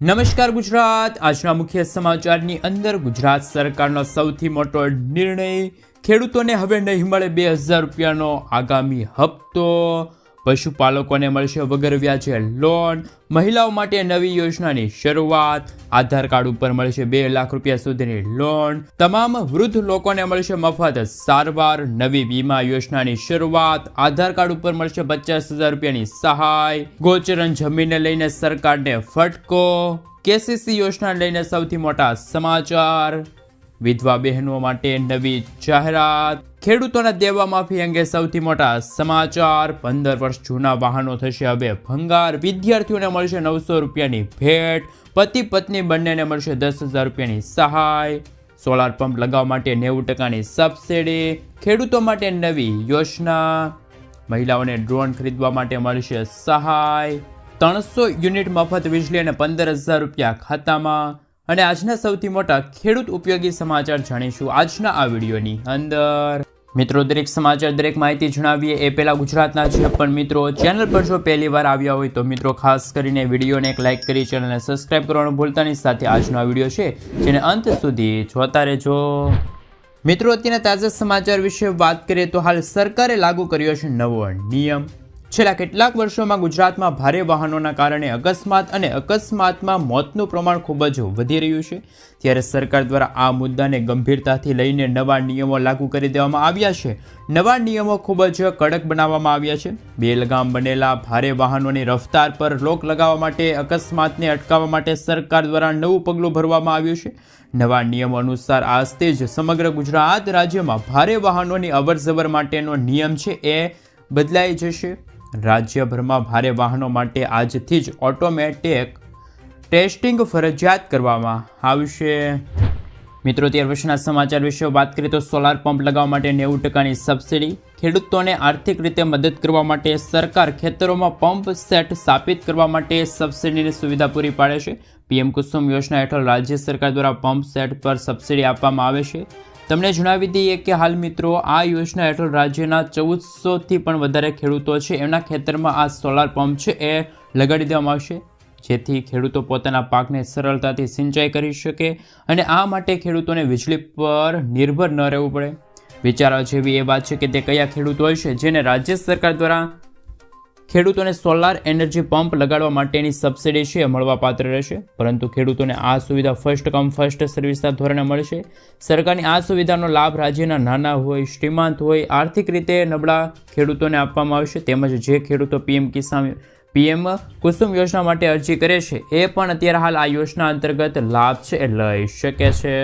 નમસ્કાર ગુજરાત. આજના મુખ્ય સમાચારની અંદર ગુજરાત સરકારનો સૌથી મોટો નિર્ણય ખેડૂતોને હવે નહીં મળે બે હજાર રૂપિયાનો આગામી હપ્તો. પશુપાલકોને મળશે વગર વ્યાજે લોન. મહિલાઓ માટે નવી યોજનાની શરૂઆત. આધાર કાર્ડ ઉપર મળશે બે લાખ રૂપિયા સુધીની લોન. તમામ વૃદ્ધ લોકોને મળશે મફત સારવાર. નવી વીમા યોજનાની શરૂઆત. આધાર કાર્ડ ઉપર મળશે પચાસ હજાર રૂપિયાની સહાય. ગોચરન જમીનને લઈને સરકારને ફટકો. કેસીસી યોજના લઈને સૌથી મોટા સમાચાર. વિધવા બહેનો માટે નવી જાહેરાત. ખેડૂતોના દેવા માફી અંગે સૌથી મોટા સમાચાર. પંદર વર્ષ જૂના વાહનો થશે, હવે ભંગાર. વિદ્યાર્થીઓને મળશે નવસો રૂપિયાની ભેટ. પતિ પત્ની બંનેને મળશે દસ હજાર રૂપિયાની સહાય. સોલાર પંપ લગાવવા માટે નેવું ટકાની સબસિડી. ખેડૂતો માટે નવી યોજના. મહિલાઓને ડ્રોન ખરીદવા માટે મળશે સહાય. ત્રણસો યુનિટ મફત વીજળી અને પંદર હજાર રૂપિયા ખાતામાં. અને આજના સૌથી મોટા ખેડૂત ઉપયોગી સમાચાર જાણીશું આજના આ વિડીયોની અંદર. મિત્રો, દરેક સમાચાર, દરેક માહિતી જણાવીએ એ પહેલાં ગુજરાતના જે પણ મિત્રો ચેનલ પર જો પહેલી વાર આવ્યા હોય તો મિત્રો, ખાસ કરીને વિડીયોને એક લાઇક કરી ચેનલને સબસ્ક્રાઇબ કરવાનું ભૂલતાની સાથે આજનો આ વીડિયો છે, જેને અંત સુધી જોતા રહેજો. મિત્રો, અત્યારના તાજા સમાચાર વિશે વાત કરીએ તો હાલ સરકારે લાગુ કર્યો છે નવો નિયમ. છેલ્લા કેટલાક વર્ષોમાં ગુજરાતમાં ભારે વાહનોના કારણે અકસ્માત અને અકસ્માતમાં મોતનું પ્રમાણ ખૂબ જ વધી રહ્યું છે. ત્યારે સરકાર દ્વારા આ મુદ્દાને ગંભીરતાથી લઈને નવા નિયમો લાગુ કરી દેવામાં આવ્યા છે. નવા નિયમો ખૂબ જ કડક બનાવવામાં આવ્યા છે. બેલગામ બનેલા ભારે વાહનોની રફતાર પર રોક લગાવવા માટે, અકસ્માતને અટકાવવા માટે સરકાર દ્વારા નવું પગલું ભરવામાં આવ્યું છે. નવા નિયમો અનુસાર આજથી જ સમગ્ર ગુજરાત રાજ્યમાં ભારે વાહનોની અવરજવર માટેનો નિયમ છે એ બદલાઈ જશે. રાજ્યભરમાં ભારે વાહનો માટે આજથી જ ઓટોમેટિક ટેસ્ટિંગ ફરજિયાત કરવામાં આવશે. મિત્રો, ત્યાર પછીના સમાચાર વિશે વાત કરીએ તો સોલાર પંપ લગાવવા માટે નેવું ટકાની સબસિડી ખેડૂતોને આર્થિક રીતે મદદ કરવા માટે સરકાર ખેતરોમાં પંપ સેટ સ્થાપિત કરવા માટે સબસિડીની સુવિધા પૂરી પાડે છે. પીએમ કુસુમ યોજના હેઠળ રાજ્ય સરકાર દ્વારા પંપ સેટ પર સબસિડી આપવામાં આવે છે. તમને જણાવી દઈએ કે હાલ મિત્રો, આ યોજના હેઠળ રાજ્યના ચૌદસોથી પણ વધારે ખેડૂતો છે. એમના ખેતરમાં આ સોલાર પંપ છે. એ લગાડી દેવામાં આવશે, જેથી ખેડૂતો પોતાના પાકને સરળતાથી સિંચાઈ કરી શકે અને આ માટે ખેડૂતોને વીજળી પર નિર્ભર ન રહેવું પડે. વિચારવા જેવી એ વાત છે કે તે કયા ખેડૂતો છે જેને રાજ્ય સરકાર દ્વારા ખેડૂતોને સોલાર એનર્જી પંપ લગાડવા માટેની સબસિડી છે, મળવાપાત્ર રહેશે. પરંતુ ખેડૂતોને આ સુવિધા ફર્સ્ટ કમ ફર્સ્ટ સર્વિસના ધોરણે મળશે. સરકારની આ સુવિધાનો લાભ રાજ્યના નાના હોય, શ્રીમંત હોય, આર્થિક રીતે નબળા ખેડૂતોને આપવામાં આવશે. તેમજ જે ખેડૂતો પીએમ કિસાન, પીએમ કુસુમ યોજના માટે અરજી કરે છે, એ પણ અત્યારે હાલ આ યોજના અંતર્ગત લાભ છે, લઈ શકે છે.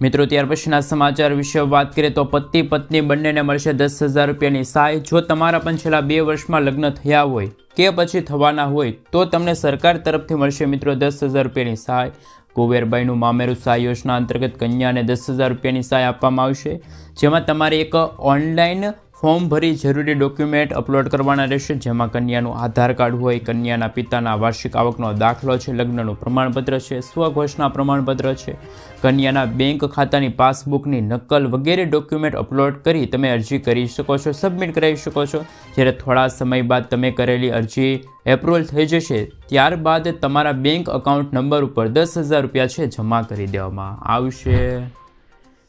મિત્રો, ત્યાર પછીના સમાચાર વિશે વાત કરીએ તો પતિ પત્ની બંનેને મળશે દસ હજાર રૂપિયાની સહાય. જો તમારા પણ છેલ્લા બે વર્ષમાં લગ્ન થયા હોય કે પછી થવાના હોય, તો તમને સરકાર તરફથી મળશે મિત્રો દસ હજાર રૂપિયાની સહાય. કુબેરભાઈનું મામેરું સહાય યોજના અંતર્ગત કન્યાને દસ હજાર રૂપિયાની સહાય આપવામાં આવશે, જેમાં તમારે એક ઓનલાઈન ફોર્મ ભરી જરૂરી ડોક્યુમેન્ટ અપલોડ કરવાના રહેશે, જેમાં કન્યાનું આધાર કાર્ડ હોય, કન્યાના પિતાના વાર્ષિક આવકનો દાખલો છે, લગ્નનું પ્રમાણપત્ર છે સ્વઘોષણા પ્રમાણપત્ર છે, કન્યાના બેંક ખાતાની પાસબુકની નકલ વગેરે ડોક્યુમેન્ટ અપલોડ કરી તમે અરજી કરી શકો છો, સબમિટ કરાવી શકો છો. જ્યારે થોડા સમય બાદ તમે કરેલી અરજી એપ્રુવલ થઈ જશે, ત્યારબાદ તમારા બેંક અકાઉન્ટ નંબર ઉપર દસ હજાર રૂપિયા છે જમા કરી દેવામાં આવશે.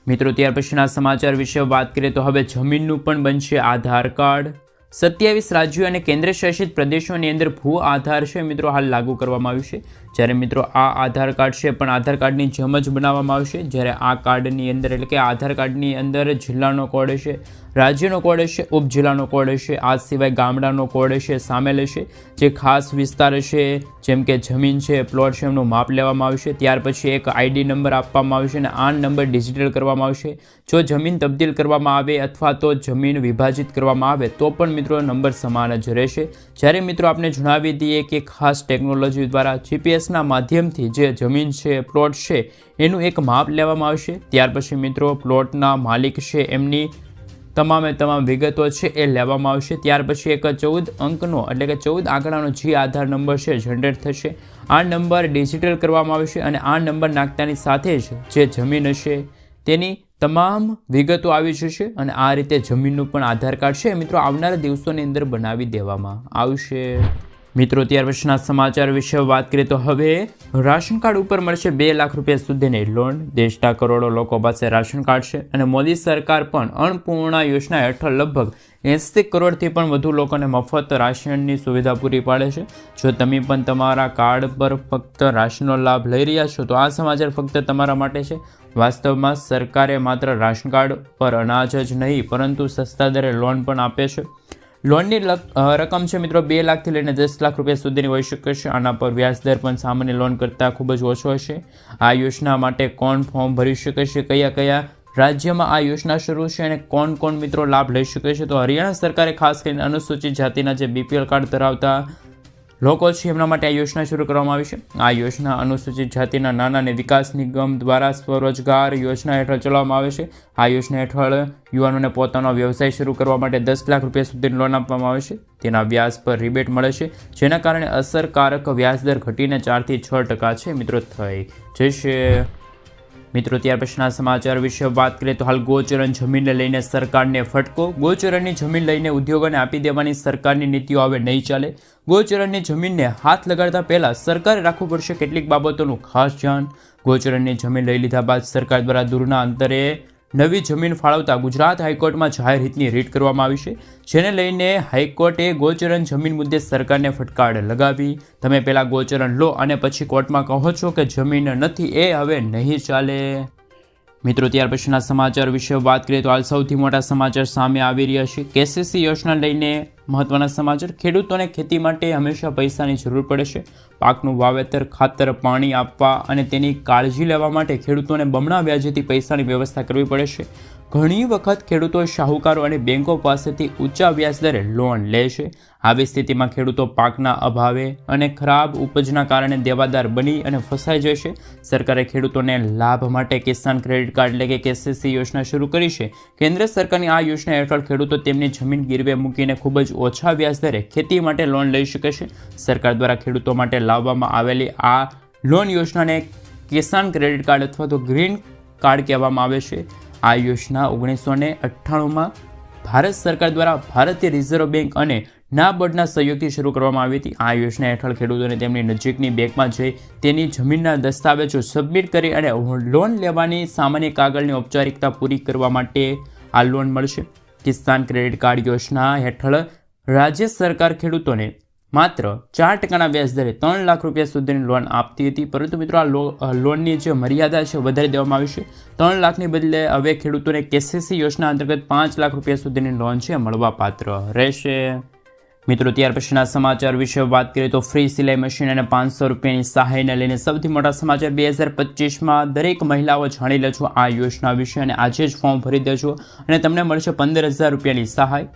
મિત્રો, ત્યાર પછીના સમાચાર વિશે વાત કરીએ તો હવે જમીનનું પણ બનશે આધાર કાર્ડ. સત્યાવીસ રાજ્યો અને કેન્દ્ર શાસિત પ્રદેશોની અંદર ભૂ આધાર છે. મિત્રો, હાલ લાગુ કરવામાં આવ્યું છે. જ્યારે મિત્રો આ આધાર કાર્ડ છે, પણ આધાર કાર્ડની જેમ જ બનાવવામાં આવશે. જ્યારે આ કાર્ડની અંદર, એટલે કે આધાર કાર્ડની અંદર જિલ્લાનો કોડ હશે, રાજ્યનો કોડ હશે, ઉપજિલ્લાનો કોડ હશે, આ સિવાય ગામડાનો કોડ હશે, સામેલ હશે. જે ખાસ વિસ્તાર હશે, જેમ કે જમીન છે, પ્લોટ છે, એમનું માપ લેવામાં આવશે. ત્યાર પછી એક આઈડી નંબર આપવામાં આવશે અને આ નંબર ડિજિટલ કરવામાં આવશે. જો જમીન તબદીલ કરવામાં આવે અથવા તો જમીન વિભાજિત કરવામાં આવે, તો પણ મિત્રો નંબર સમાન જ રહેશે. જ્યારે મિત્રો આપણે જણાવી દઈએ કે ખાસ ટેકનોલોજી દ્વારા જીપીએસના માધ્યમથી જે જમીન છે, પ્લોટ છે, એનું એક માપ લેવામાં આવશે. ત્યાર પછી મિત્રો, પ્લોટના માલિક છે એમની તમામે તમામ વિગતો છે એ લેવામાં આવશે. ત્યાર પછી એક ચૌદ અંકનો એટલે કે ચૌદ આંકડાનો જે આધાર નંબર છે જનરેટ થશે. આ નંબર ડિજિટલ કરવામાં આવશે અને આ નંબર નાખતાની સાથે જ જે જમીન હશે તેની તમામ વિગતો આવી જશે અને આ રીતે જમીનનું પણ આધાર કાર્ડ છે મિત્રો આવનારા દિવસોની અંદર બનાવી દેવામાં આવશે. મિત્રો, ત્યાર પછીના સમાચાર વિશે વાત કરીએ તો હવે રાશન કાર્ડ ઉપર મળશે બે લાખ રૂપિયા સુધીની લોન દેશના કરોડો લોકો પાસે રાશન કાર્ડ છે અને મોદી સરકાર પણ અન્નપૂર્ણા યોજના હેઠળ લગભગ એંસી કરોડથી પણ વધુ લોકોને મફત રાશનની સુવિધા પૂરી પાડે છે. જો તમે પણ તમારા કાર્ડ પર ફક્ત રાશનનો લાભ લઈ રહ્યા છો, તો આ સમાચાર ફક્ત તમારા માટે છે. વાસ્તવમાં સરકારે માત્ર રાશન કાર્ડ પર અનાજ જ નહીં, પરંતુ સસ્તા દરે લોન પણ આપે છે. લોનની રકમ છે મિત્રો બે લાખથી લઈને દસ લાખ રૂપિયા સુધીની હોઈ શકે છે. આના પર વ્યાજ દર પણ સામાન્ય લોન કરતાં ખૂબ જ ઓછો હશે. આ યોજના માટે કોણ ફોર્મ ભરી શકે છે? કયા કયા રાજ્યમાં આ યોજના શરૂ છે અને કોણ કોણ મિત્રો લાભ લઈ શકે છે? તો હરિયાણા સરકારે ખાસ કરીને અનુસૂચિત જાતિના જે બીપીએલ કાર્ડ ધરાવતા લોકો છે, એમના માટે આ યોજના શરૂ કરવામાં આવી છે. આ યોજના અનુસૂચિત જાતિના નાના અને વિકાસ નિગમ દ્વારા સ્વરોજગાર યોજના હેઠળ ચલાવવામાં આવે છે. આ યોજના હેઠળ યુવાનોને પોતાનો વ્યવસાય શરૂ કરવા માટે દસ લાખ રૂપિયા સુધીની લોન આપવામાં આવે છે. તેના વ્યાજ પર રિબેટ મળે છે, જેના કારણે અસરકારક વ્યાજદર ઘટીને ચારથી છ ટકા છે. મિત્રો, થઈ જશે. મિત્રો, ત્યાર પછીના સમાચાર વિશે વાત કરીએ તો હાલ ગોચરણ જમીનને લઈને સરકારને ફટકો. ગોચરણની જમીન લઈને ઉદ્યોગોને આપી દેવાની સરકારની નીતિઓ હવે નહીં ચાલે. ગોચરણની જમીનને હાથ લગાડતા પહેલા સરકારે રાખવું પડશે કેટલીક બાબતોનું ખાસ ધ્યાન. ગોચરણની જમીન લઈ લીધા બાદ સરકાર દ્વારા દૂરના અંતરે નવી જમીન ફાળવતા ગુજરાત હાઈકોર્ટમાં જાહેર હિતની રીટ કરવામાં આવી છે, જેને લઈને હાઈકોર્ટે ગોચરણ જમીન મુદ્દે સરકારને ફટકાર લગાવી. તમે પહેલાં ગોચરણ લો અને પછી કોર્ટમાં કહો છો કે જમીન નથી, એ હવે નહીં ચાલે. મિત્રો, ત્યાર પછીના સમાચાર વિશે વાત કરીએ તો હાલ સૌથી મોટા સમાચાર સામે આવી રહ્યા છે. કેસીસી યોજના લઈને મહત્વના સમાચાર, ખેડૂતોને ખેતી માટે હંમેશા પૈસાની જરૂર પડે છે. પાકનું વાવેતર, ખાતર, પાણી આપવા અને તેની કાળજી લેવા માટે ખેડૂતોને બમણા વ્યાજેથી પૈસાની વ્યવસ્થા કરવી પડે છે. ઘણી વખત ખેડૂતો શાહુકારો અને બેંકો પાસેથી ઊંચા વ્યાજદરે લોન લે છે. આવી સ્થિતિમાં ખેડૂતો પાકના અભાવે અને ખરાબ ઉપજના કારણે દેવાદાર બની અને ફસાઈ જશે સરકારે ખેડૂતોને લાભ માટે કિસાન ક્રેડિટ કાર્ડ એટલે કે કેસીસી યોજના શરૂ કરી છે. કેન્દ્ર સરકારની આ યોજના હેઠળ ખેડૂતો તેમની જમીન ગીરવે મૂકીને ખૂબ જ ઓછા વ્યાજદરે ખેતી માટે લોન લઈ શકે છે. સરકાર દ્વારા ખેડૂતો માટે લાવવામાં આવેલી આ લોન યોજનાને કિસાન ક્રેડિટ કાર્ડ અથવા તો ગ્રીન કાર્ડ કહેવામાં આવે છે. આ યોજના ઓગણીસો ને અઠ્ઠાણુંમાં ભારત સરકાર દ્વારા ભારતીય રિઝર્વ બેંક અને નાબાર્ડના સહયોગથી શરૂ કરવામાં આવી હતી. આ યોજના હેઠળ ખેડૂતોને તેમની નજીકની બેંકમાં જઈ તેની જમીનના દસ્તાવેજો સબમિટ કરી અને લોન લેવાની સામાન્ય કાગળની ઔપચારિકતા પૂરી કરવા માટે આ લોન મળશે. કિસાન ક્રેડિટ કાર્ડ યોજના હેઠળ રાજ્ય સરકાર ખેડૂતોને માત્ર ચાર ટકાના વ્યાજદરે ત્રણ લાખ રૂપિયા સુધીની લોન આપતી હતી. પરંતુ મિત્રો, આ લોનની જે મર્યાદા છે, વધારી દેવામાં આવી છે. ત્રણ લાખની બદલે હવે ખેડૂતોને કેસીસી યોજના અંતર્ગત પાંચ લાખ રૂપિયા સુધીની લોન છે, મળવાપાત્ર રહેશે. મિત્રો, ત્યાર પછીના સમાચાર વિશે વાત કરીએ તો ફ્રી સિલાઈ મશીન અને પાંચસો રૂપિયાની સહાયને લઈને સૌથી મોટા સમાચાર બે હજાર પચીસમાં. દરેક મહિલાઓ જાણી લેજો આ યોજના વિશે અને આજે જ ફોર્મ ભરી દેજો અને તમને મળશે પંદર હજાર રૂપિયાની સહાય.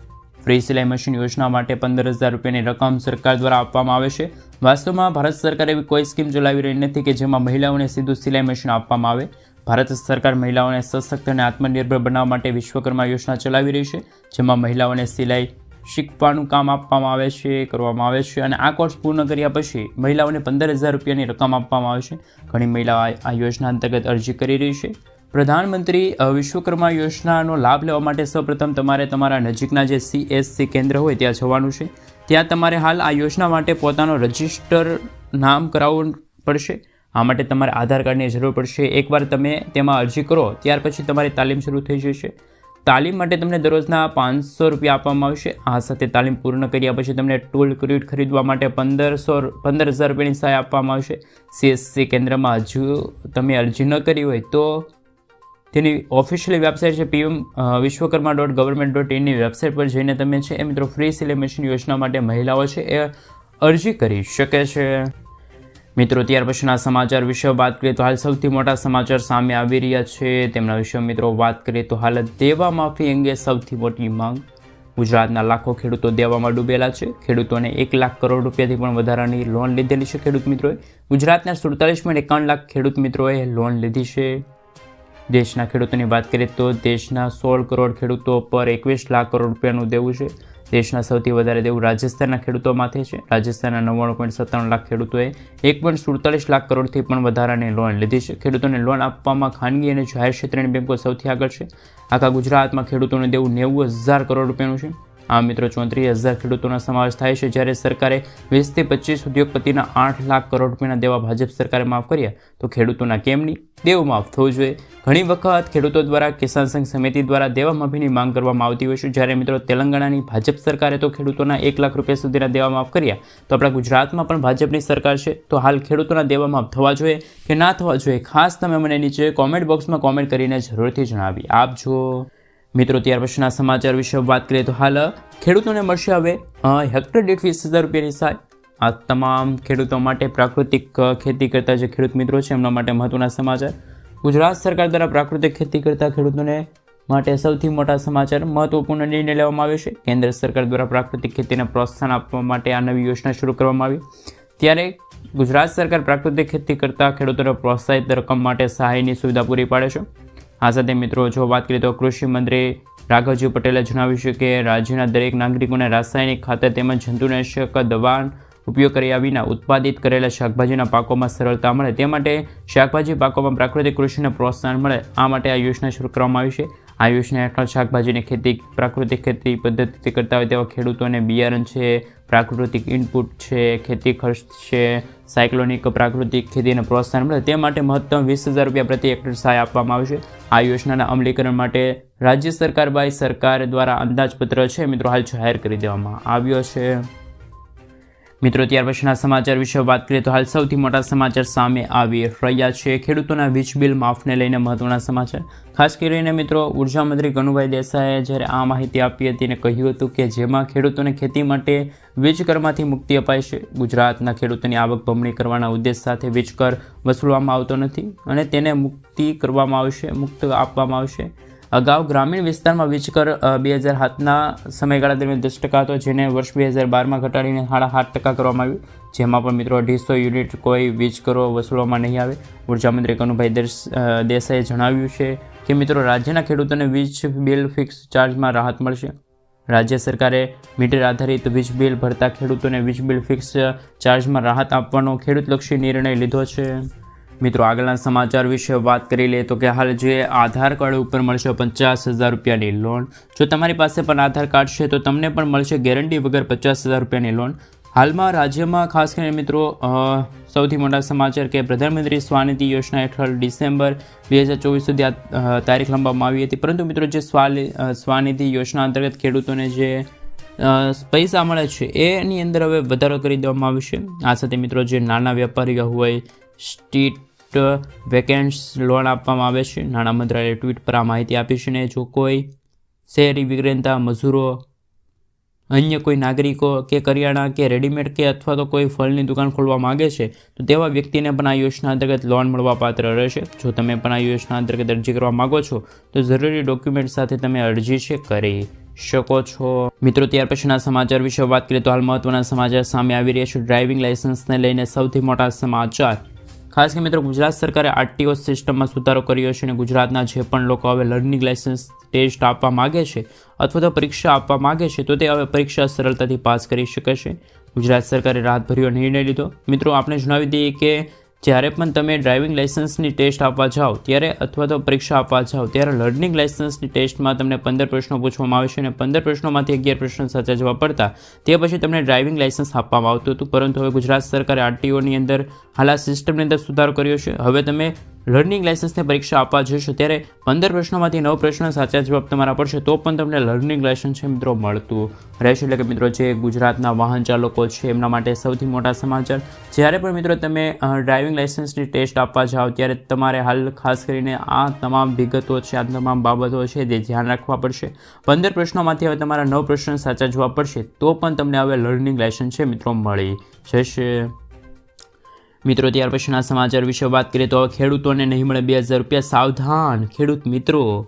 ફ્રી સિલાઈ મશીન યોજના માટે પંદર હજાર રૂપિયાની રકમ સરકાર દ્વારા આપવામાં આવે છે. વાસ્તવમાં ભારત સરકાર એવી કોઈ સ્કીમ ચલાવી રહી નથી કે જેમાં મહિલાઓને સીધું સિલાઈ મશીન આપવામાં આવે. ભારત સરકાર મહિલાઓને સશક્ત અને આત્મનિર્ભર બનાવવા માટે વિશ્વકર્મા યોજના ચલાવી રહી છે, જેમાં મહિલાઓને સિલાઈ શીખવાનું કામ આપવામાં આવે છે, કરવામાં આવે છે અને આ કોર્સ પૂર્ણ કર્યા પછી મહિલાઓને પંદર હજાર રૂપિયાની રકમ આપવામાં આવે છે. ઘણી મહિલાઓ આ યોજના અંતર્ગત અરજી કરી રહી છે. પ્રધાનમંત્રી વિશ્વકર્મા યોજનાનો લાભ લેવા માટે સૌપ્રથમ તમારે તમારા નજીકના જે સીએસસી કેન્દ્ર હોય ત્યાં જવાનું છે. ત્યાં તમારે હાલ આ યોજના માટે પોતાનો રજિસ્ટર નામ કરાવવું પડશે. આ માટે તમારે આધાર કાર્ડની જરૂર પડશે. એકવાર તમે તેમાં અરજી કરો, ત્યાર પછી તમારી તાલીમ શરૂ થઈ જશે. તાલીમ માટે તમને દરરોજના પાંચસો રૂપિયા આપવામાં આવશે. આ સાથે તાલીમ પૂર્ણ કર્યા પછી તમને ટૂલ ક્રીટ ખરીદવા માટે પંદરસો, પંદર હજાર રૂપિયાની સહાય આપવામાં આવશે. સીએસસી કેન્દ્રમાં હજુ તમે અરજી ન કરી હોય તો તેની ઓફિશિયલી વેબસાઇટ છે PM Vishwakarma dot government dot ઇનની website પર જઈને તમે છે એ મિત્રો ફ્રી સિલાઈ યોજના માટે મહિલાઓ છે એ અરજી કરી શકે છે. મિત્રો, ત્યાર પછીના સમાચાર વિશે વાત કરીએ તો હાલ સૌથી મોટા સમાચાર સામે આવી રહ્યા છે. તેમના વિશે મિત્રો વાત કરીએ તો હાલ દેવા માફી અંગે સૌથી મોટી માંગ ગુજરાતના લાખો ખેડૂતો દેવામાં ડૂબેલા છે. ખેડૂતોને એક લાખ કરોડ રૂપિયાથી પણ વધારાની લોન લીધેલી છે ખેડૂત મિત્રોએ. ગુજરાતના સુડતાલીસ પોઈન્ટ એકાવન લાખ ખેડૂત મિત્રોએ લોન લીધી છે. દેશના ખેડૂતોની વાત કરીએ તો દેશના સોળ કરોડ ખેડૂતો પર એકવીસ લાખ કરોડ રૂપિયાનું દેવું છે. દેશના સૌથી વધારે દેવું રાજસ્થાનના ખેડૂતો માથે છે. રાજસ્થાનના નવ્વાણું પોઈન્ટ સત્તાણું લાખ ખેડૂતોએ એક પોઈન્ટ સુડતાલીસ લાખ કરોડથી પણ વધારાની લોન લીધી છે. ખેડૂતોને લોન આપવામાં ખાનગી અને જાહેર ક્ષેત્રની બેંકો સૌથી આગળ છે. આખા ગુજરાતમાં ખેડૂતોને દેવું નેવું હજાર કરોડ રૂપિયાનું છે. આ મિત્રો ચોત્રીસ હજાર ખેડૂતોનો સમાવેશ થાય છે. જ્યારે સરકારે વીસથી પચીસ ઉદ્યોગપતિના આઠ લાખ કરોડ રૂપિયાના દેવા ભાજપ સરકારે માફ કર્યા, તો ખેડૂતોના કેમ નહીં? દેવું માફ થવું જોઈએ. ઘણી વખત ખેડૂતો દ્વારા, કિસાન સંઘ સમિતિ દ્વારા દેવા માફીની માંગ કરવામાં આવતી હોય છે. જ્યારે મિત્રો તેલંગાણાની ભાજપ સરકારે તો ખેડૂતોના એક લાખ રૂપિયા સુધીના દેવા માફ કર્યા. તો આપણા ગુજરાતમાં પણ ભાજપની સરકાર છે. તો હાલ ખેડૂતોના દેવા માફ થવા જોઈએ કે ના થવા જોઈએ? ખાસ તમે મને નીચે કોમેન્ટ બોક્સમાં કોમેન્ટ કરીને જરૂરથી જણાવી. આપજો મિત્રો, ત્યાર પછીના સમાચાર વિશે વાત કરીએ તો હાલ ખેડૂતોને મળશે હવે હેક્ટર દીઠ વીસ હજાર રૂપિયાની સહાય આ તમામ ખેડૂતો માટે પ્રાકૃતિક ખેતી કરતા જે ખેડૂત મિત્રો છે, એમના માટે મહત્વના સમાચાર. ગુજરાત સરકાર દ્વારા પ્રાકૃતિક ખેતી કરતા ખેડૂતોને માટે સૌથી મોટા સમાચાર મહત્વપૂર્ણ નિર્ણય લેવામાં આવ્યો છે. કેન્દ્ર સરકાર દ્વારા પ્રાકૃતિક ખેતીને પ્રોત્સાહન આપવા માટે આ નવી યોજના શરૂ કરવામાં આવી. ત્યારે ગુજરાત સરકાર પ્રાકૃતિક ખેતી કરતા ખેડૂતોને પ્રોત્સાહિત રકમ માટે સહાયની સુવિધા પૂરી પાડે છે. આ સાથે મિત્રો, જો વાત કરીએ તો કૃષિ મંત્રી રાઘવજી પટેલે જણાવ્યું છે કે રાજ્યના દરેક નાગરિકોને રાસાયણિક ખાતર તેમજ જંતુનાશક દવા ઉપયોગ કર્યા વિના ઉત્પાદિત કરેલા શાકભાજીના પાકોમાં સરળતા મળે તે માટે શાકભાજી પાકોમાં પ્રાકૃતિક કૃષિને પ્રોત્સાહન મળે આ માટે આ યોજના શરૂ કરવામાં આવી છે. આ યોજના હેઠળ શાકભાજીની ખેતી, પ્રાકૃતિક ખેતી પદ્ધતિથી કરતા હોય તેવા ખેડૂતોને બિયારણ છે, પ્રાકૃતિક ઇનપુટ છે, ખેતી ખર્ચ છે, સાયક્લોનિક પ્રાકૃતિક ખેતીને પ્રોત્સાહન મળે તે માટે મહત્તમ વીસ હજાર રૂપિયા પ્રતિ હેક્ટર સહાય આપવામાં આવશે આ યોજનાના અમલીકરણ માટે રાજ્ય સરકાર બાય સરકાર દ્વારા અંદાજપત્ર છે. મિત્રો, હાલ જાહેર કરી દેવામાં આવ્યો છે. મિત્રો, ત્યાર પછીના સમાચાર વિશે વાત કરીએ તો હાલ સૌથી મોટા સમાચાર સામે આવી રહ્યા છે. ખેડૂતોના વીજ બિલ માફને લઈને મહત્વના સમાચાર. ખાસ કરીને મિત્રો, ઊર્જા મંત્રી કનુભાઈ દેસાઈએ જ્યારે આ માહિતી આપી હતી અને કહ્યું હતું કે જેમાં ખેડૂતોને ખેતી માટે વીજ કરમાંથી મુક્તિ અપાય છે. ગુજરાતના ખેડૂતોની આવક બમણી કરવાના ઉદ્દેશ સાથે વીજ કર વસૂલવામાં આવતો નથી અને તેને મુક્તિ કરવામાં આવશે, મુક્ત આપવામાં આવશે. અગાઉ ગ્રામીણ વિસ્તારમાં વીજ કર બે હજાર સાતના સમયગાળા દરમિયાન દસ ટકા હતો, જેને વર્ષ બે હજાર બારમાં ઘટાડીને સાડા સાત ટકા કરવામાં આવ્યું. જેમાં પણ મિત્રો અઢીસો યુનિટ કોઈ વીજ કરો વસૂલવામાં નહીં આવે. ઉર્જામંત્રી કનુભાઈ દેસાઈએ જણાવ્યું છે કે મિત્રો રાજ્યના ખેડૂતોને વીજ બિલ ફિક્સ ચાર્જમાં રાહત મળશે. રાજ્ય સરકારે મીટર આધારિત વીજ બિલ ભરતા ખેડૂતોને વીજ બિલ ફિક્સ ચાર્જમાં રાહત આપવાનો ખેડૂતલક્ષી નિર્ણય લીધો છે. મિત્રો, આગળના સમાચાર વિશે વાત કરી લઈએ તો કે હાલ જે આધાર કાર્ડ ઉપર મળશે પચાસ હજાર રૂપિયાની લોન જો તમારી પાસે પણ આધાર કાર્ડ છે, તો તમને પણ મળશે ગેરંટી વગર પચાસ હજાર રૂપિયાની લોન હાલમાં રાજ્યમાં ખાસ કરીને મિત્રો સૌથી મોટા સમાચાર કે પ્રધાનમંત્રી સ્વાનિધિ યોજના હેઠળ ડિસેમ્બર બે હજાર ચોવીસ સુધી આ તારીખ લંબાવવામાં આવી હતી. પરંતુ મિત્રો, જે સ્વાનિધિ યોજના અંતર્ગત ખેડૂતોને જે પૈસા મળે છે, એની અંદર હવે વધારો કરી દેવામાં આવ્યો છે. આ સાથે મિત્રો, જે નાના વેપારીઓ હોય, સ્ટ્રીટ વેકેન્સ લોન આપવામાં આવે છે. નાણાં મંત્રાલયે ટ્વીટ પર આ માહિતી આપી છે ને જો કોઈ શહેરી વિક્રેતા, મજૂરો, અન્ય કોઈ નાગરિકો કે કરિયાણા કે રેડીમેડ કે અથવા તો કોઈ ફળની દુકાન ખોલવા માગે છે, તો તેવા વ્યક્તિને પણ આ યોજના અંતર્ગત લોન મળવા પાત્ર રહેશે. જો તમે પણ આ યોજના અંતર્ગત અરજી કરવા માગો છો, તો જરૂરી ડોક્યુમેન્ટ સાથે તમે અરજી છે કરી શકો છો. મિત્રો, ત્યાર પછીના સમાચાર વિશે વાત કરીએ તો હાલ મહત્વના સમાચાર સામે આવી રહ્યા છે. ડ્રાઇવિંગ લાઇસન્સને લઈને સૌથી મોટા સમાચાર ખાસ કે મિત્રો, ગુજરાત સરકારે આરટીઓ સિસ્ટમમાં સુધારો કર્યો છે અને ગુજરાતના જે પણ લોકો હવે લર્નિંગ લાયસન્સ ટેસ્ટ આપવા માગે છે અથવા તો પરીક્ષા આપવા માગે છે, તો તે હવે પરીક્ષા સરળતાથી પાસ કરી શકે છે. ગુજરાત સરકારે રાહતભર્યો નિર્ણય લીધો. મિત્રો, આપણે જણાવી દઈએ કે જ્યારે પણ તમે ડ્રાઇવિંગ લાઇસન્સની ટેસ્ટ આપવા જાઓ, ત્યારે અથવા તો પરીક્ષા આપવા જાઓ, ત્યારે લર્નિંગ લાઇસન્સની ટેસ્ટમાં તમને પંદર પ્રશ્નો પૂછવામાં આવે છે અને પંદર પ્રશ્નોમાંથી અગિયાર પ્રશ્ન સાચા જવાબ પડતા, તે પછી તમને ડ્રાઇવિંગ લાઇસન્સ આપવામાં આવતું હતું. પરંતુ હવે ગુજરાત સરકારે આરટીઓની અંદર હાલ આ સિસ્ટમની અંદર સુધારો કર્યો છે. હવે તમે લર્નિંગ લાયસન્સની પરીક્ષા આપવા જશો ત્યારે પંદર પ્રશ્નોમાંથી નવ પ્રશ્ન સાચા જવાબ તમારા પડશે તો પણ તમને લર્નિંગ લાયસન્સ છે મિત્રો મળતું રહેશે. એટલે કે મિત્રો જે ગુજરાતના વાહન ચાલકો છે, એમના માટે સૌથી મોટા સમાચાર. જ્યારે પણ મિત્રો તમે ડ્રાઇવિંગ લાયસન્સની ટેસ્ટ આપવા જાઓ, ત્યારે તમારે હાલ ખાસ કરીને આ તમામ વિગતો છે, આ તમામ બાબતો છે તે ધ્યાન રાખવા પડશે. પંદર પ્રશ્નોમાંથી હવે તમારા નવ પ્રશ્ન સાચા જવાબ પડશે, તો પણ તમને હવે લર્નિંગ લાયસન્સ છે મિત્રો મળી જશે. મિત્રો, ત્યાર પછીના સમાચાર વિશે વાત કરીએ તો ખેડૂતોને નહીં મળે બે હજાર રૂપિયા સાવધાન. ખેડૂત મિત્રો,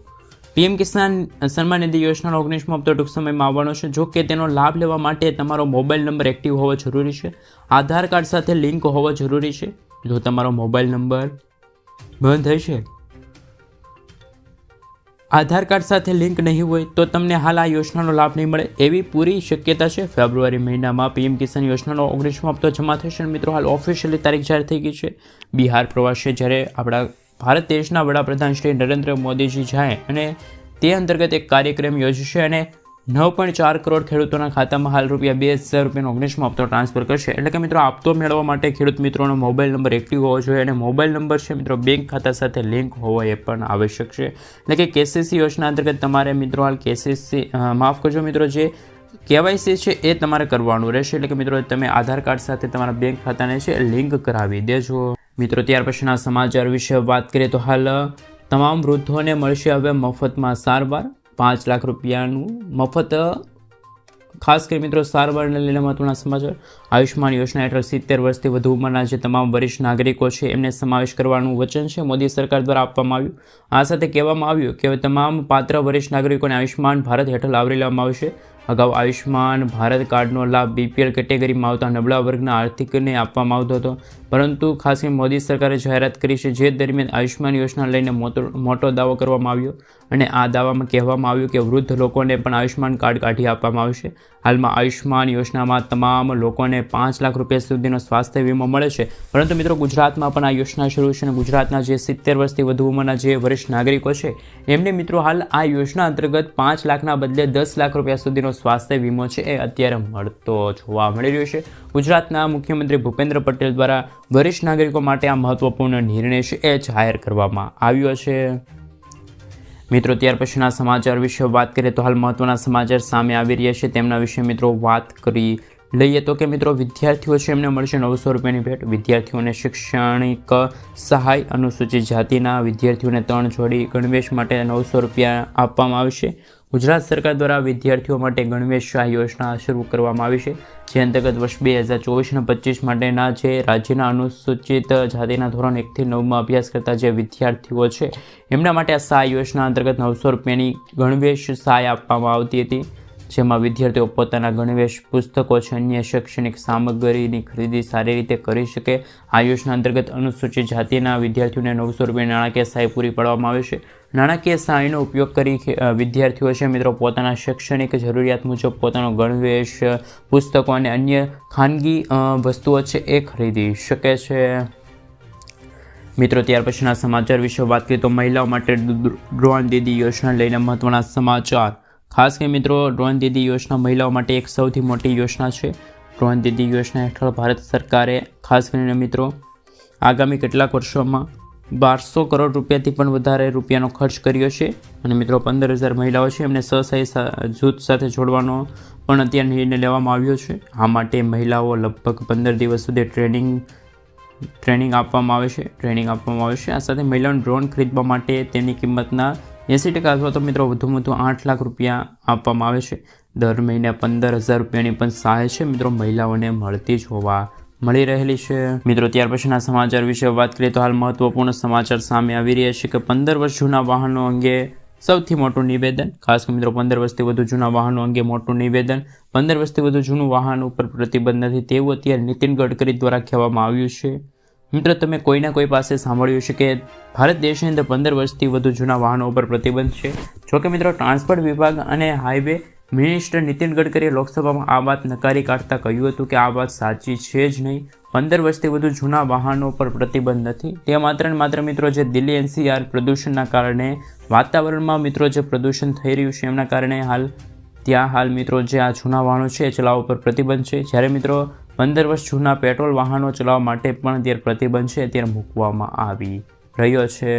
પીએમ કિસાન સન્માન નિધિ યોજનાનો ઓગણીસમો હપ્તો ટૂંક સમયમાં આવવાનો છે. જો કે તેનો લાભ લેવા માટે તમારો મોબાઈલ નંબર એક્ટિવ હોવો જરૂરી છે. આધાર કાર્ડ સાથે લિંક હોવો જરૂરી છે. જો તમારો મોબાઈલ નંબર બંધ હશે આધાર કાર્ડ સાથે લિંક નહીં હોય તો તમને હાલ આ યોજનાનો લાભ નહીં મળે એવી પૂરી શક્યતા છે. ફેબ્રુઆરી મહિનામાં પીએમ કિસાન યોજનાનો ઓગણીસમો હપ્તો જમા થશે મિત્રો હાલ ઓફિશિયલી તારીખ જાહેર થઈ ગઈ છે. બિહાર પ્રવાસે જ્યારે આપણા ભારત દેશના વડાપ્રધાન શ્રી નરેન્દ્ર મોદીજી જાય અને તે અંતર્ગત એક કાર્યક્રમ યોજશે અને નવ પોઈન્ટ ચાર કરોડ ખેડૂતોના ખાતામાં હાલ રૂપિયા બે હજાર રૂપિયાનો ઓગણીસમો હપ્તો ટ્રાન્સફર કરશે. એટલે કે મિત્રો હપ્તો મેળવવા માટે ખેડૂત મિત્રોનો મોબાઈલ નંબર એક્ટિવ હોવો જોઈએ અને મોબાઈલ નંબર છે મિત્રો, બેંક ખાતા સાથે લિંક હોવો એ પણ આવશ્યક છે. એટલે કે કેસીસી યોજના અંતર્ગત તમારે મિત્રો હાલ કેસીસી માફ કરજો મિત્રો, જે કેવાયસી છે એ તમારે કરવાનું રહેશે. એટલે કે મિત્રો, તમે આધાર કાર્ડ સાથે તમારા બેંક ખાતાને છે લિંક કરાવી દેજો. મિત્રો, ત્યાર પછીના સમાચાર વિશે વાત કરીએ તો હાલ તમામ વૃદ્ધોને મળશે હવે મફતમાં સારવાર. પાંચ લાખ રૂપિયાનું મફત, ખાસ કરી મિત્રો સારવારને લઈને મહત્વના સમાચાર. આયુષ્માન યોજના હેઠળ સિત્તેર વર્ષથી વધુ ઉંમરના જે તમામ વરિષ્ઠ નાગરિકો છે, એમને સમાવેશ કરવાનું વચન છે. મોદી સરકાર દ્વારા આપવામાં આવ્યું. આ સાથે કહેવામાં આવ્યું કે તમામ પાત્ર વરિષ્ઠ નાગરિકોને આયુષ્માન ભારત હેઠળ આવરી લેવામાં આવશે. અગાઉ આયુષ્માન ભારત કાર્ડનો લાભ બીપીએલ કેટેગરીમાં આવતા નબળા વર્ગના આર્થિકને આપવામાં આવતો હતો. પરંતુ ખાસ મોદી સરકારે જાહેરાત કરી છે, જે દરમિયાન આયુષ્માન યોજના લઈને મોટો દાવો કરવામાં આવ્યો અને આ દાવામાં કહેવામાં આવ્યું કે વૃદ્ધ લોકોને પણ આયુષ્માન કાર્ડ કાઢી આપવામાં આવશે. હાલમાં આયુષ્માન યોજનામાં તમામ લોકોને પાંચ લાખ રૂપિયા સુધીનો સ્વાસ્થ્ય વીમો મળે છે. પરંતુ મિત્રો, ગુજરાતમાં પણ આ યોજના શરૂ છે અને ગુજરાતના જે સિત્તેર વર્ષથી વધુ ઉંમરના જે વરિષ્ઠ નાગરિકો છે, એમને મિત્રો હાલ આ યોજના અંતર્ગત પાંચ લાખના બદલે દસ લાખ રૂપિયા સુધીનો સ્વાસ્થ્ય વીમો છે એ અત્યારે મળતો જોવા મળી રહ્યો છે. ગુજરાતના મુખ્યમંત્રી ભૂપેન્દ્ર પટેલ દ્વારા વરિષ્ઠ નાગરિકો માટે આ મહત્વપૂર્ણ નિર્ણય છે એ જાહેર કરવામાં આવ્યો છે. મિત્રો, ત્યાર પછીના સમાચાર વિશે વાત કરીએ તો હાલ મહત્વના સમાચાર સામે આવી રહ્યા છે. તેમના વિશે મિત્રો વાત કરી લઈએ તો કે મિત્રો, વિદ્યાર્થીઓ છે એમને મળશે નવસો રૂપિયાની ભેટ. વિદ્યાર્થીઓને શૈક્ષણિક સહાય અનુસૂચિત જાતિના વિદ્યાર્થીઓને ત્રણ જોડી ગણવેશ માટે નવસો રૂપિયા આપવામાં આવશે. ગુજરાત સરકાર દ્વારા વિદ્યાર્થીઓ માટે ગણવેશ સહાય યોજના શરૂ કરવામાં આવી છે, જે અંતર્ગત વર્ષ બે હજાર ચોવીસને પચીસ માટેના જે રાજ્યના અનુસૂચિત જાતિના ધોરણ એકથી નવમાં અભ્યાસ કરતા જે વિદ્યાર્થીઓ છે, એમના માટે આ સહાય યોજના અંતર્ગત નવસો રૂપિયાની ગણવેશ સહાય આપવામાં આવતી હતી, જેમાં વિદ્યાર્થીઓ પોતાના ગણવેશ પુસ્તકો છે, અન્ય શૈક્ષણિક સામગ્રીની ખરીદી સારી રીતે કરી શકે. આ યોજના અંતર્ગત અનુસૂચિત જાતિના વિદ્યાર્થીઓને નવસો રૂપિયા નાણાકીય સહાય પૂરી પાડવામાં આવે છે. નાણાકીય સહાયનો ઉપયોગ કરી વિદ્યાર્થીઓ છે. મિત્રો, પોતાના શૈક્ષણિક જરૂરિયાત મુજબ પોતાનો ગણવેશ, પુસ્તકો અને અન્ય ખાનગી વસ્તુઓ છે એ ખરીદી શકે છે. મિત્રો, ત્યાર પછીના સમાચાર વિશે વાત કરીએ તો મહિલાઓ માટે ડ્રો- ડ્રોન દીદી યોજના લઈને મહત્વના સમાચાર. ખાસ કે મિત્રો, ડ્રોન દીદી યોજના મહિલાઓ માટે એક સૌથી મોટી યોજના છે. ડ્રોન દીદી યોજના હેઠળ ભારત સરકારે, ખાસ કરીને મિત્રો, આગામી કેટલાક વર્ષોમાં બારસો કરોડ રૂપિયાથી પણ વધારે રૂપિયાનો ખર્ચ કર્યો છે. અને મિત્રો, પંદર હજાર મહિલાઓ છે, એમને સહસાય જૂથ સાથે જોડવાનો પણ અત્યારે નિર્ણય લેવામાં આવ્યો છે. આ માટે મહિલાઓ લગભગ પંદર દિવસ સુધી ટ્રેનિંગ ટ્રેનિંગ આપવામાં આવે છે, ટ્રેનિંગ આપવામાં આવે છે. આ સાથે મહિલાઓને ડ્રોન ખરીદવા માટે તેની કિંમતના એંસી ટકા અથવા તો મિત્રો વધુમાં વધુ આઠ લાખ રૂપિયા આપવામાં આવે છે. દર મહિને પંદર હજાર રૂપિયાની પણ સહાય છે મિત્રો મહિલાઓને મળતી જ હોવા મળી રહેલી છે. મિત્રો, ત્યાર પછીના સમાચાર વિશે વાત કરીએ તો હાલ મહત્વપૂર્ણ સમાચાર સામે આવી રહ્યા છે કે પંદર વર્ષ જૂના વાહનો અંગે સૌથી મોટું નિવેદન, ખાસ મિત્રો, પંદર વર્ષથી વધુ જૂના વાહનો અંગે મોટું નિવેદન, પંદર વર્ષથી વધુ જૂનું વાહન ઉપર પ્રતિબંધ નથી તેવું અત્યારે નીતિન ગડકરી દ્વારા કહેવામાં આવ્યું છે. મિત્રો, તમે કોઈના કોઈ પાસે સાંભળ્યું છે કે ભારત દેશની અંદર પંદર વર્ષથી વધુ જૂના વાહનો ઉપર પ્રતિબંધ છે? જોકે મિત્રો, ટ્રાન્સપોર્ટ વિભાગ અને હાઈવે મિનિસ્ટર નીતિન ગડકરીએ લોકસભામાં આ વાત નકારી કાઢતા કહ્યું હતું કે આ વાત સાચી છે જ નહીં. પંદર વર્ષથી વધુ જૂના વાહનો પર પ્રતિબંધ નથી. તે માત્ર ને માત્ર મિત્રો જે દિલ્હી એનસીઆર પ્રદૂષણના કારણે વાતાવરણમાં મિત્રો જે પ્રદૂષણ થઈ રહ્યું છે એમના કારણે હાલ, ત્યાં હાલ મિત્રો જે આ જૂના વાહનો છે એ ચલાવવા પર પ્રતિબંધ છે. જ્યારે મિત્રો પંદર વર્ષ જૂના પેટ્રોલ વાહનો ચલાવવા માટે પણ અત્યારે પ્રતિબંધ છે, અત્યારે મૂકવામાં આવી રહ્યો છે.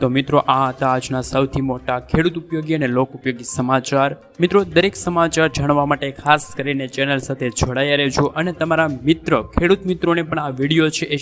તો મિત્રો, આ હતા આજના સૌથી મોટા ખેડૂત ઉપયોગી અને લોક ઉપયોગી સમાચાર. મિત્રો, દરેક સમાચાર જાણવા માટે ખાસ કરીને ચેનલ સાથે જોડાયા રહેજો અને તમારા મિત્ર, ખેડૂત મિત્રોને પણ આ વીડિયો છે એ